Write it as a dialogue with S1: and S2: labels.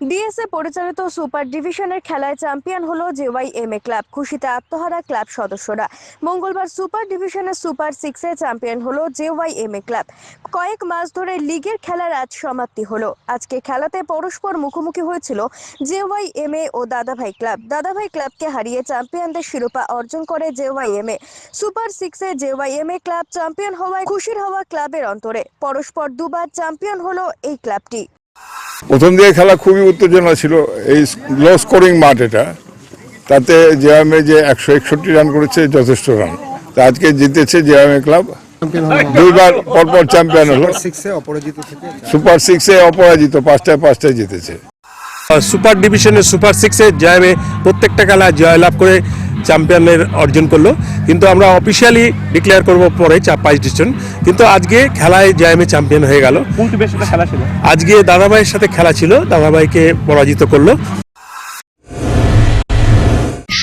S1: DSA পরিচালিত super ডিভিশনের খেলায় চ্যাম্পিয়ন হলো জেওয়াইএমএ ক্লাব খুশিতে আত্মহারা ক্লাব সদস্যরা। মঙ্গলবার সুপার ডিভিশনের সুপার সিক্সে চ্যাম্পিয়ন হলো জেওয়াইএমএ ক্লাব কয়েক মাস ধরে লিগের খেলার আজ সমাপ্তি হলো। আজকে খেলাতে পরস্পর মুখোমুখি হয়েছিল জেওয়াইএমএ ও দাদাভাই ক্লাব। দাদাভাই ক্লাবকে হারিয়ে চ্যাম্পিয়নদের শিরোপা অর্জন করে জেওয়াইএমএ সুপার সিক্সে জেওয়াইএমএ ক্লাব চ্যাম্পিয়ন হওয়ায় খুশির হওয়া ক্লাবের অন্তরে। পরস্পর দুবার চ্যাম্পিয়ন হলো এই ক্লাবটি।
S2: প্রথম দিকে খেলা খুবই উত্তেজনা ছিল। এই লো স্কোরিং মাঠ এটা। তাতে জেএমএ যে একশো একষট্টি রান করেছে যথেষ্ট রান তা আজকে জিতেছে জেএমএ ক্লাব দুইবার পরপর চ্যাম্পিয়ন হলো।
S3: সিক্সে অপরাজিত থেকে
S2: সুপার সিক্সে অপরাজিত পাঁচটায় পাঁচটায় জিতেছে।
S4: সুপার ডিভিশনের সুপার সিক্সে জয়মে প্রত্যেকটা খেলা জয়লাভ করে চ্যাম্পিয়নের অর্জন করল। কিন্তু আমরা অফিসিয়ালি ডিক্লেয়ার করব পরে চা পাঁচ ডিসিশন কিন্তু আজকে খেলায় জয়ামে চ্যাম্পিয়ন হয়ে গেল। আজকে দাদাভাইয়ের সাথে খেলা ছিল। দাদাভাইকে পরাজিত করল।